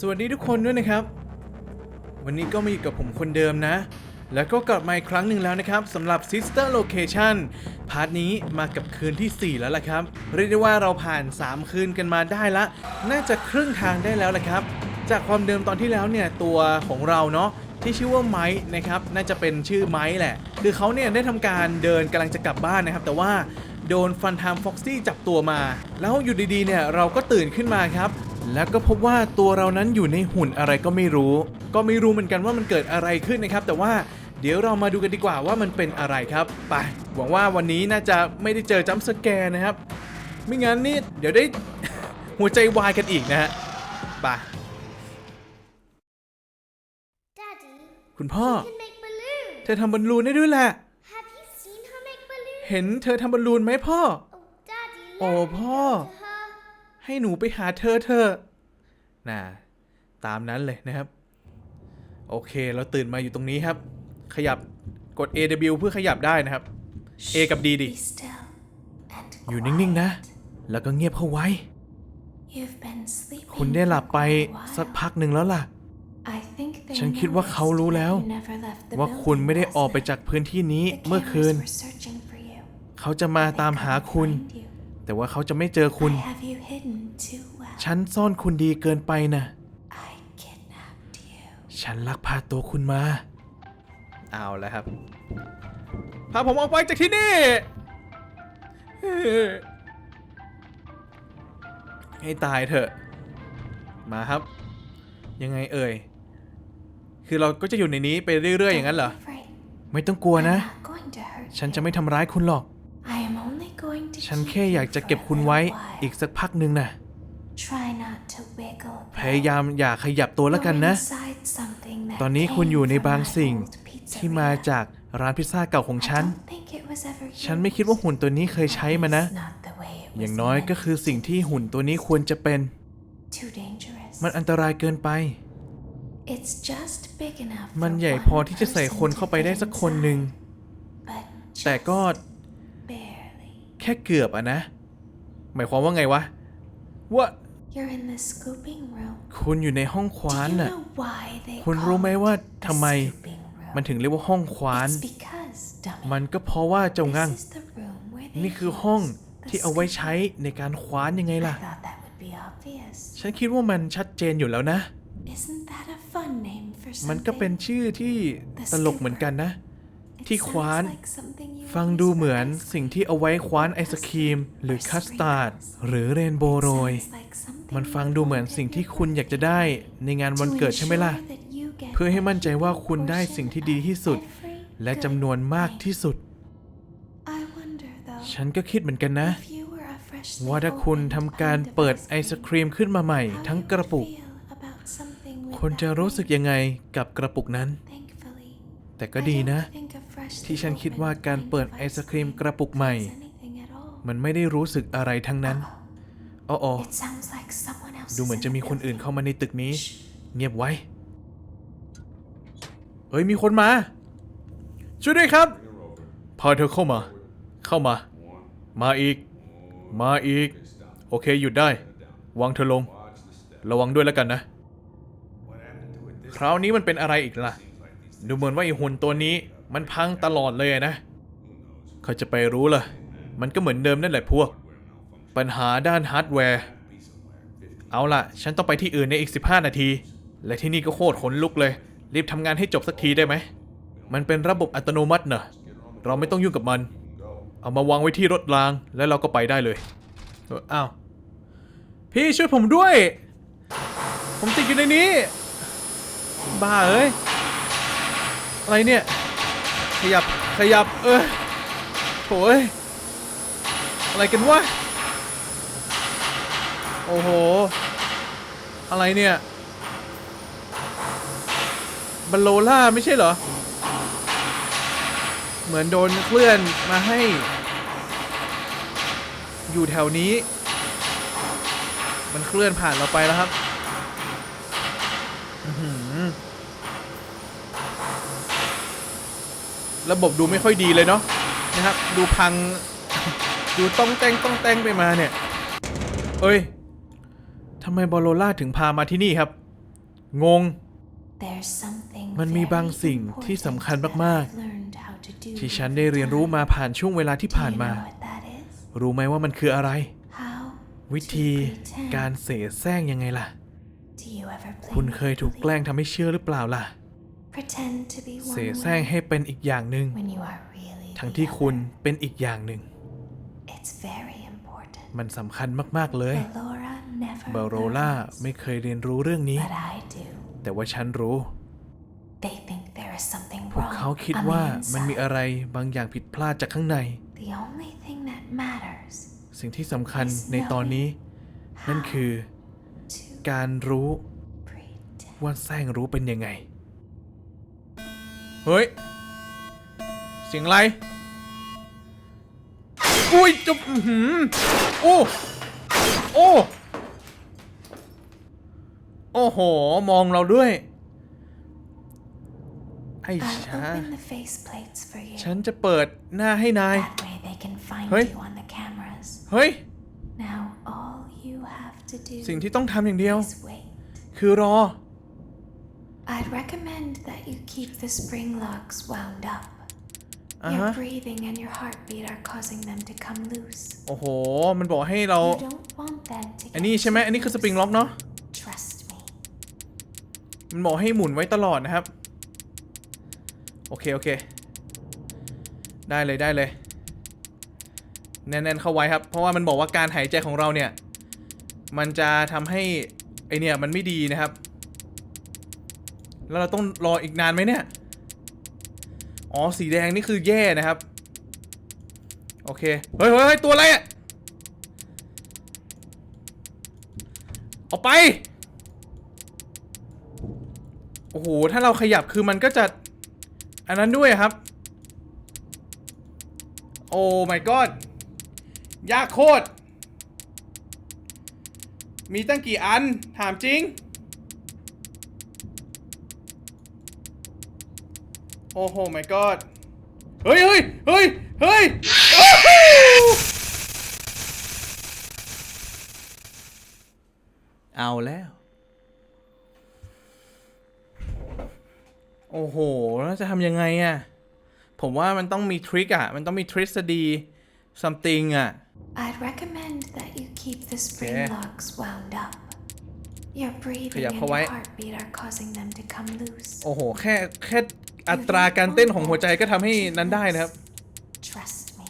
สวัสดีทุกคนด้วยนะครับ วันนี้ก็มาอยู่กับผมคนเดิมนะ แล้วก็กลับมาอีกครั้งหนึ่งแล้วนะครับสำหรับ Sister Location พาร์ทนี้มากับคืนที่ 4 แล้วล่ะครับ เรียกได้ว่าเราผ่าน 3 คืนกันมาได้ละ น่าจะครึ่งทางได้แล้วล่ะครับ จากความเดิมตอนที่แล้วเนี่ยตัวของเราเนาะที่ชื่อว่าไม้นะครับน่าจะเป็นชื่อไม้แหละ คือเขาเนี่ยได้ทำการเดินกำลังจะกลับบ้านนะครับ แต่ว่าโดนฟันทามฟ็อกซี่จับตัวมา แล้วอยู่ดีๆเนี่ยเราก็ตื่นขึ้นมาครับ แล้วก็พบว่าตัวเรานั้นอยู่ในหุ่นอะไรก็ไม่รู้ ก็ไม่รู้เหมือนกันว่ามันเกิดอะไรขึ้นนะครับ แต่ว่าเดี๋ยวเรามาดูกันดีกว่าว่ามันเป็นอะไรครับไปหวังว่าวันนี้น่าจะไม่ได้เจอจัมป์สแกร์นะครับ ไม่งั้นนี่เดี๋ยวได้ หัวใจวายกันอีกนะฮะไป Daddy, คุณพ่อ she can make balloons. เธอทำบอลลูนได้ด้วยแหละ Have you seen her make balloons? เห็นเธอทำบอลลูนไหมพ่อ Oh, Daddy, let โอ้ me พ่อ go to her. ให้หนูไปหาเธอเธอน่ะตามนั้นเลยนะครับ โอเค เราตื่นมาอยู่ตรงนี้ครับ ขยับกด AW เพื่อขยับได้นะครับ A กับ D ดิ อยู่นิ่ง ๆ นะ แล้วก็เงียบเข้าไว้ คุณได้หลับไปสักพักหนึ่งแล้วล่ะ ฉันคิดว่าเขารู้แล้ว ว่าคุณไม่ได้ออกไปจากพื้นที่นี้เมื่อคืน เขาจะมาตามหาคุณ you. แต่ว่าเขาจะไม่เจอคุณ I have you hidden too well. ฉันซ่อนคุณดีเกินไปนะ I kidnapped you. ฉันลักพาตัวคุณมา เอาแล้วครับ พาผมออกไปจากที่นี่ ให้ตายเถอะ มาครับ ยังไงเอ่ย คือเราก็จะอยู่ในนี้ไปเรื่อย ๆ อย่างนั้นเหรอ Don't be afraid. ไม่ต้องกลัว I'm นะ not going to hurt ฉัน you. จะไม่ทำร้ายคุณหรอก I am only going to ฉัน keep แค่อยาก you จะ for เก็บ a คุณไว้ little while. อีกสักพักหนึ่งนะ Try not to wiggle พยายามอย่าขยับตัวแล้วกัน You're นะ inside something that ตอนนี้คุณ came อยู่ใน from บาง my สิ่ง old ที่มา pizzeria. จากร้านพิซซ่าเก่าของ I ฉัน don't think it was ever ฉันไม่คิดว่า used. หุ่นตัวนี้เคยใช้มานะ It's not the way it อย่าง was น้อย meant ก็คือสิ่งที่หุ่นตัวนี้ควรจะเป็น Too dangerous. มันอันตรายเกินไป It's just big enough มัน for ใหญ่ one พอที่จะใส่คน person เข้า to ไปได้ fit สักคนหนึ่ง inside. But แต่ก็ just barely. แค่เกือบอะนะ หมายความว่าไงวะ ว่า You're in the scooping room. คุณอยู่ในห้องค Do ว้าน you น่ะ know why they คุณ call รู้ไหม it ว่า the ทำไม scooping room? มันถึงเรียกว่าห้องคว้าน It's because, dummy. มันก็เพราะว่าเจ้างั่ง This is the room where they นี่คือ use ห้อง the ที่เอาไว้ scooping ใช้ในการคว้านยังไง I ล่ะ thought that would be obvious. ฉันคิดว่ามันชัดเจนอยู่แล้วนะ Isn't that a fun name for มันก็เป็น something? ชื่อที่ตลกเหมือนกันนะ It ที่คว้าน sounds like something you ฟังดูเหมือนสิ่งที่เอาไว้คว้านไอศครีม หรือคัสตาร์ดหรือเรนโบว์โรย มันฟังดูเหมือนสิ่งที่คุณอยากจะได้ในงานวันเกิดใช่ไหมล่ะ เพื่อให้มั่นใจว่าคุณได้สิ่งที่ดีที่สุด และจำนวนมากที่สุด ฉันก็คิดเหมือนกันนะ ว่าถ้าคุณทำการเปิดไอศครีมขึ้นมาใหม่ทั้งกระปุก คุณจะรู้สึกยังไงกับกระปุกนั้น แต่ก็ดีนะ don't think a freshly ที่ฉันคิด opened ว่าการ pint เปิด of ไอ ice ศครีม cream กระปุกใหม่ does anything at all. มันไม่ได้รู้สึกอะไรทั้งนั้นอ๋อ It sounds like someone else ดูเหมือนจะมีคนอื่นเข้ามาในตึกนี้ เงียบไว้ เฮ้ย มีคนมา ช่วยด้วยครับ พาเธอเข้ามา เข้ามา มาอีก มาอีก โอเค หยุดได้ วางเธอลง ระวังด้วยแล้วกันนะ คราวนี้มันเป็นอะไรอีกล่ะ ดูเหมือนว่าไอ้หุ่นตัวนี้ มันพังตลอดเลยนะเขาจะไปรู้ล่ะ มันก็เหมือนเดิมนั่นแหละพวก ปัญหาด้านฮาร์ดแวร์ เอาล่ะ ฉันต้องไปที่อื่นในอีก 15 นาที และที่นี่ก็โคตรขนลุกเลย รีบทำงานให้จบสักทีได้ไหม มันเป็นระบบอัตโนมัติเนอะเราไม่ต้องยุ่งกับมัน เอามาวางไว้ที่รถรางแล้วเราก็ไปได้เลยเอ้าวพี่ช่วยผมด้วย ผมติดอยู่ในนี้ บ้าเอ้ย อะไรเนี่ย ขยับขยับเออโอ้ยอะไรกันวะโอ้โห อะไรเนี่ยบัลโลล่าไม่ใช่เหรอ เหมือนโดนเคลื่อนมาให้ อยู่แถวนี้ มันเคลื่อนผ่านเราไปแล้วครับอื้อหือ ระบบดูไม่ค่อยดีเลยเนาะนะครับ ดูพัง ดูต้องแต่งต้องแต่งไปมาเนี่ย เอ้ยทำไมบอลโลล่าถึงพามาที่นี่ครับ งง There's something มันมีบาง very สิ่งที่สำคัญ important that มาก I've learned how to do ๆที่ฉัน over ได้เรียนรู้มา time. ผ่านช่วงเวลาที่ Do ผ่าน you มา know what that is? รู้ไหมว่ามันคืออะไร How วิ to ธี pretend. การเสแสร้งยังไงล่ะ Do you ever play คุณเคยถูก make-believe? แกล้งทำให้เชื่อหรือเปล่าล่ะ Pretend to be เส one แสร้ง way ให้เป็นอีกอย่างหนึ่ง when you are really ทั้ง the ที่คุณ other. เป็นอีกอย่างหนึ่ง It's very important. มันสำคัญมาก ๆ เลย Ballora never เบโรล่า learns, ไม่เคยเรียนรู้เรื่องนี้ but I do. แต่ว่าฉันรู้ They think there is something พวก wrong เขาคิด on ว่า the มันมี inside. อะไรบางอย่างผิดพลาดจากข้างใน The only thing that matters สิ่งที่สำคัญในตอนนี้ นั่นคือ to การรู้ pretend. ว่าแซงรู้เป็นยังไง เฮ้ย เสียงอะไร อุ้ยจุบอื้อหืมโอ้ โอ้ โอ้โห มองเราด้วย ไอ้ I'll ชา open the faceplates for you. ฉันจะเปิดหน้าให้นาย That way they can find Hey. you on the cameras. เฮ้ย Now all you have to do สิ่งที่ต้องทำอย่างเดียว is wait. คือรอ I'd recommend that you keep the spring locks wound up. อ่า Your ฮะ breathing and your heartbeat are causing them to come loose. โอ้โห มันบอกให้เรา You don't want them to อัน get นี้ใช่ไหม too อันนี้คือสปริง loose. ล็อกเนาะ Trust me. มันบอกให้หมุนไว้ตลอดนะครับ โอเค โอเค ได้เลยได้เลย แน่นๆเข้าไว้ครับ เพราะว่ามันบอกว่าการหายใจของเราเนี่ย มันจะทำให้ไอเนี่ยมันไม่ดีนะครับ แล้วเราต้องรออีกนานไหมเนี่ย อ๋อ สีแดงนี่คือแย่นะครับ โอเคเฮ้ยเฮ้ยเฮ้ยตัวอะไรอะออกไป โอ้โห ถ้าเราขยับคือมันก็จะ อันนั้นด้วยครับ โอ้ my god ยากโคตร มีตั้งกี่อัน ถามจริง โอ้โห my god เฮ้ยเฮ้ยเฮ้ยเฮ้ยโอ้โหเอาแล้ว โอ้โห แล้วจะทำยังไงอะผมว่ามันต้องมีทริคอะมันต้องมีทฤษฎี something อะ I'd recommend that you keep the spring Okay. locks wound up. Your breathing ขยับ and เข้าไว้ your heartbeat are causing them to come loose. โอ้โห แค่ แค่ อัตราการเต้นของหัวใจก็ทำให้นั้นได้นะครับ Trust me.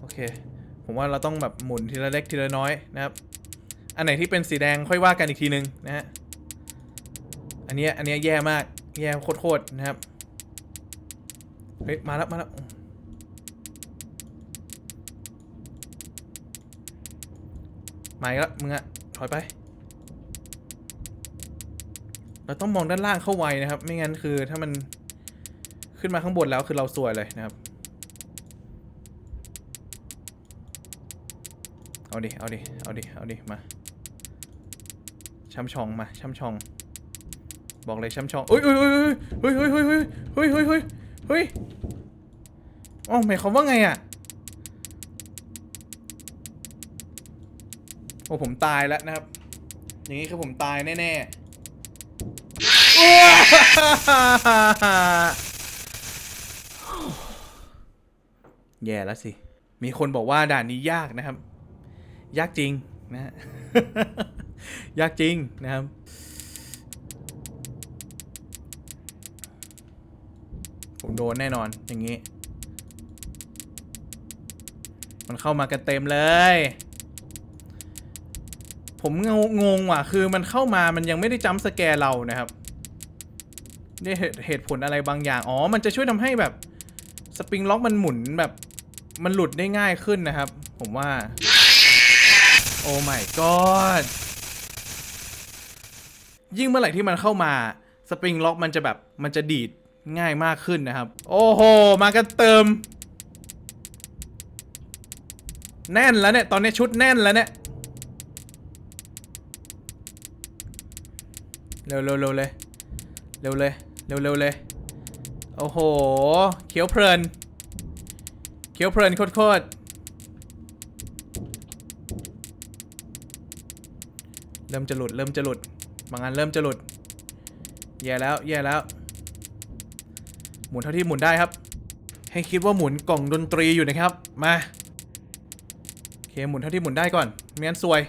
โอเค ผมว่าเราต้องแบบหมุนทีละเล็กทีละน้อยนะครับ อันไหนที่เป็นสีแดงค่อยว่ากันอีกทีนึงนะฮะ อันเนี้ยอันเนี้ยแย่มาก แย่โคตรๆนะครับ เฮ้ย มาแล้ว มาแล้วมาอีกแล้วมึงอะถอยไป เราต้องมองด้านล่างเข้าไว้นะครับ ไม่งั้นคือถ้ามันขึ้นมาข้างบนแล้วคือเราสวยเลยนะครับ เอาดิ เอาดิ เอาดิ เอาดิ มาช้ำชองมาช้ำชอง บอกเลยช้ำชองเฮ้ยเฮ้ยเฮ้ยเฮ้ยเฮ้ยเฮ้ยเฮ้ยเฮ้ยเฮ้ยอ๋อหมายความว่าไงอะโอ้ผมตายแล้วนะครับ อย่างนี้คือผมตายแน่ๆ แย่แล้วสิ มีคนบอกว่าด่านนี้ยากนะครับ ยากจริงนะฮะยากจริงนะครับผมโดนแน่นอนอย่างนี้ มันเข้ามากันเต็มเลย ผมงงงว่ะ คือมันเข้ามามันยังไม่ได้จัมสแกร์เรานะครับ ด้วยเหตุผลอะไรบางอย่าง อ๋อ มันจะช่วยทำให้แบบสปริงล็อกมันหมุนแบบ มันหลุดได้ง่ายขึ้นนะครับ ผมว่า โอ้ my god ยิ่งเมื่อไหร่ที่มันเข้ามาสปริงล็อกมันจะแบบมันจะดีดง่ายมากขึ้นนะครับ โอ้โห มากันเติม แน่นแล้วเนี่ย ตอนนี้ชุดแน่นแล้วเนี่ย เร็วเร็วเร็วเลย เร็วเลย เร็วเร็วเลย โอ้โห เขียวเพลิน เขียวเพลินโคตรๆเริ่มจะหลุด เริ่มจะหลุด บางอันเริ่มจะหลุด แย่แล้ว แย่แล้ว หมุนเท่าที่หมุนได้ครับ ให้คิดว่าหมุนกล่องดนตรีอยู่นะครับ มาโอเคหมุนเท่าที่หมุนได้ก่อนไม่งั้นซวย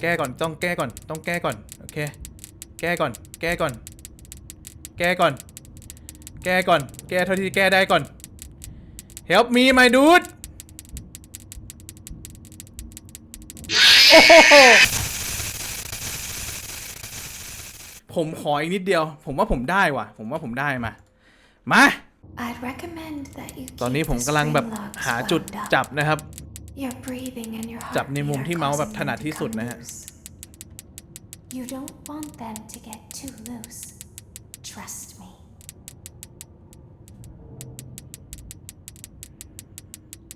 แก้ก่อน ต้องแก้ก่อน ต้องแก้ก่อน โอเค แก้ก่อน แก้ก่อน แก้ก่อน แก้ก่อน แก้เท่าที่แก้ได้ก่อน Help me my dude โอ้โหผมขออีกนิดเดียว ผมว่าผมได้ว่ะ ผมว่าผมได้มา มา I'd recommend that you ตอนนี้ keep ผม the กำลังแบบ spring logs หาจุด wound up. จับนะครับ Your breathing and your จับในมุม heartbeat ที่ are เมาส์แบบ causing ถนัด them to ที่สุด come นะฮะ loose. You don't want them to get too loose. Trust me.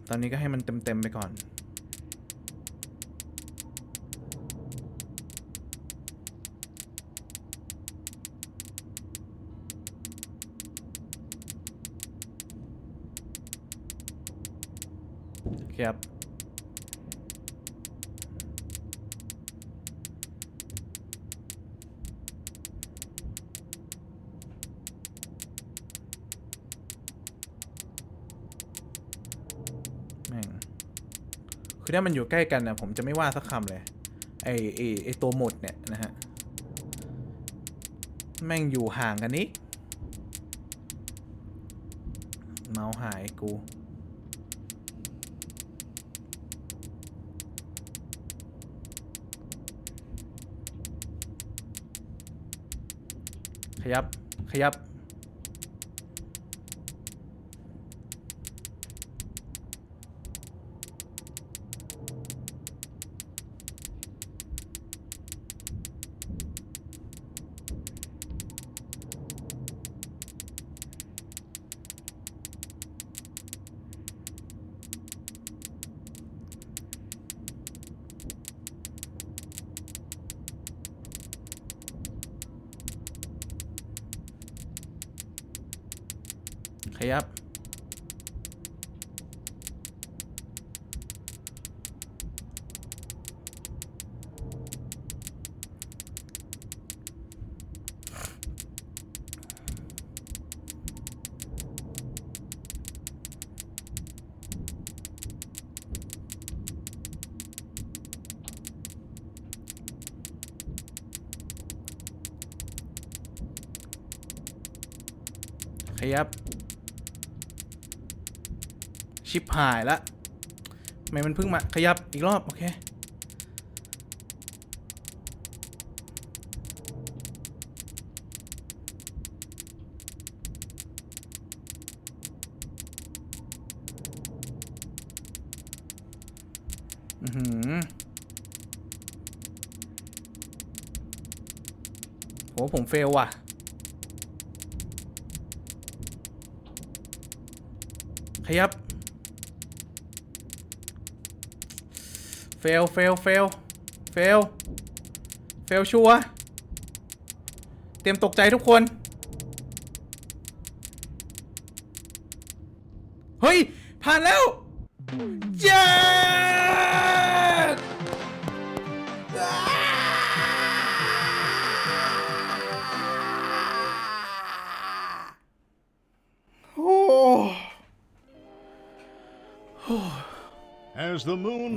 ตอนนี้ก็ให้มันเต็มๆไปก่อน ค คือถ้ามันอยู่ใกล้กันนะผมจะไม่ว่าสักคำเลย ไอไอไอตัวหมดเนี่ยนะฮะ แม่งอยู่ห่างกันนี้ เมาส์หายกูขยับ ขยับ ยับ ชิปหายละทำไมมันเพิ่งมาขยับอีกรอบ โอเค อือหือโหผมเฟลว่ะ ขยับ เฟล เฟล เฟล เฟล เฟลชัว เตรียมตกใจทุกคน เฮ้ย ผ่านแล้ว เย้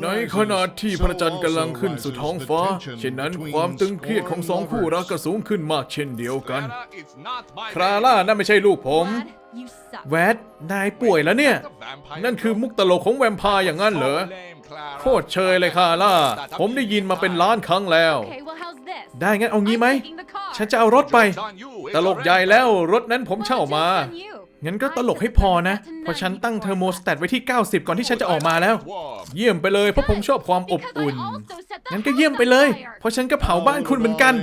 ใน rises, ขณะที่พระจันทร์กำลังขึ้นสู่ท้องฟ้า เช่นนั้นความตึงเครียดของสองคู่รักก็สูงขึ้นมากเช่นเดียวกันคราล่านั่นไม่ใช่ลูกผม You suck. แวดนายป่วยแล้วเนี่ย นั่นคือมุกตลกของแวมไพร์อย่างนั้นเหรอโคตรเชยเลยคาร่า ผมได้ยินมาเป็นล้านครั้งแล้ว Okay, well, how's this? ได้งั้นเอางี้ไหม I'm taking the car. ฉันจะเอารถไป ตลกใหญ่แล้วรถนั้นผม Well, เช่า it's มา just on you. งั้นก็ I ตลก set ให้ the พอนะ limit to เพราะฉันตั้ง94เทอร์โมสแตทไว้ที่ 90 ก่อนที่ฉันจะออกมาแล้ว เยี่ยมไปเลยเพราะผมชอบความอบ Because I อุ่น also set the งั้นก็เยี่ยมไปเลย house on fire. เพราะฉันก็เผาบ้านคุณเหมือนกัน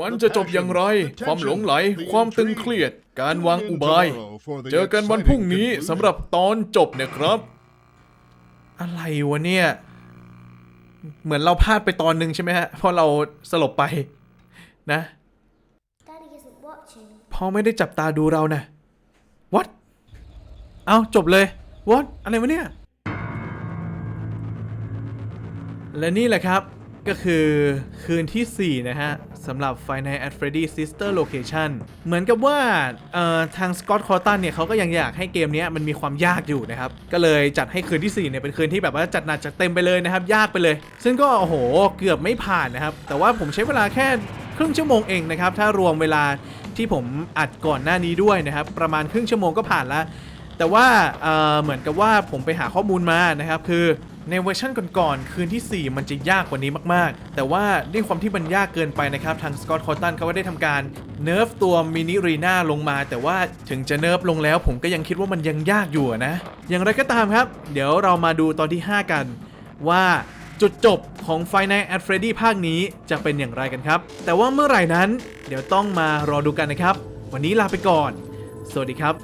มันจะจบอย่างไร ความหลงไหล ความตึงเครียด การวางอุบาย เจอกันวันพรุ่งนี้สำหรับตอนจบเนี่ยครับ อะไรวะเนี่ย เหมือนเราพลาดไปตอนหนึ่งใช่ไหมฮะเพราะเราสลบไปนะ Daddy isn't watching. พ่อไม่ได้จับตาดูเรานะ what เอาจบเลย what อะไรวะเนี่ย และนี่แหละครับก็คือคืนทีสี่4 นะฮะสำหรับ f i Nights at Freddy's Sister Location เหมือนกับว่าทางสกอตคอร์ตันเนี่ยเขาก็ยังอยากให้เกมนี้มันมีความยากอยู่นะครับ ก็เลยจัดให้คืนที่ 4 เนี่ย เป็นคืนที่แบบว่าจัดหนักจัดเต็มไปเลยนะครับ ยากไปเลย ซึ่งก็ โอ้โห เกือบไม่ผ่านนะครับ แต่ว่าผมใช้เวลาแค่ครึ่งชั่วโมงเองนะครับ ถ้ารวมเวลา ที่ผมอัดก่อนหน้านี้ด้วยนะครับ ประมาณครึ่งชั่วโมงก็ผ่านแล้ว แต่ว่าเเหมือนกับว่าผมไปหาข้อมูลมานะครับ คือในเวอร์ชันก่อนๆคืนทีสี่ 4 มันจะยากกว่านี้มากๆ แต่ว่าด้วยความที่มันยากเกินไปนะครับ ทางสกอตคอร์ตันเขาก็ได้ทำการเนิร์ฟตัวมินิรีนาลงมา แต่ว่าถึงจะเนิร์ฟลงแล้ว ผมก็ยังคิดว่ามันยังยากอยู่นะ อย่างไรก็ตามครับ เดี๋ยวเรามาดูตอนที่ 5 กันว่า จุดจบของ f i n a l at Freddy ภาคนี้จะเป็นอย่างไรกันครับ แต่ว่าเมื่อไหร่นั้น เดี๋ยวต้องมารอดูกันนะครับ วันนี้ลาไปก่อน สวัสดีครับ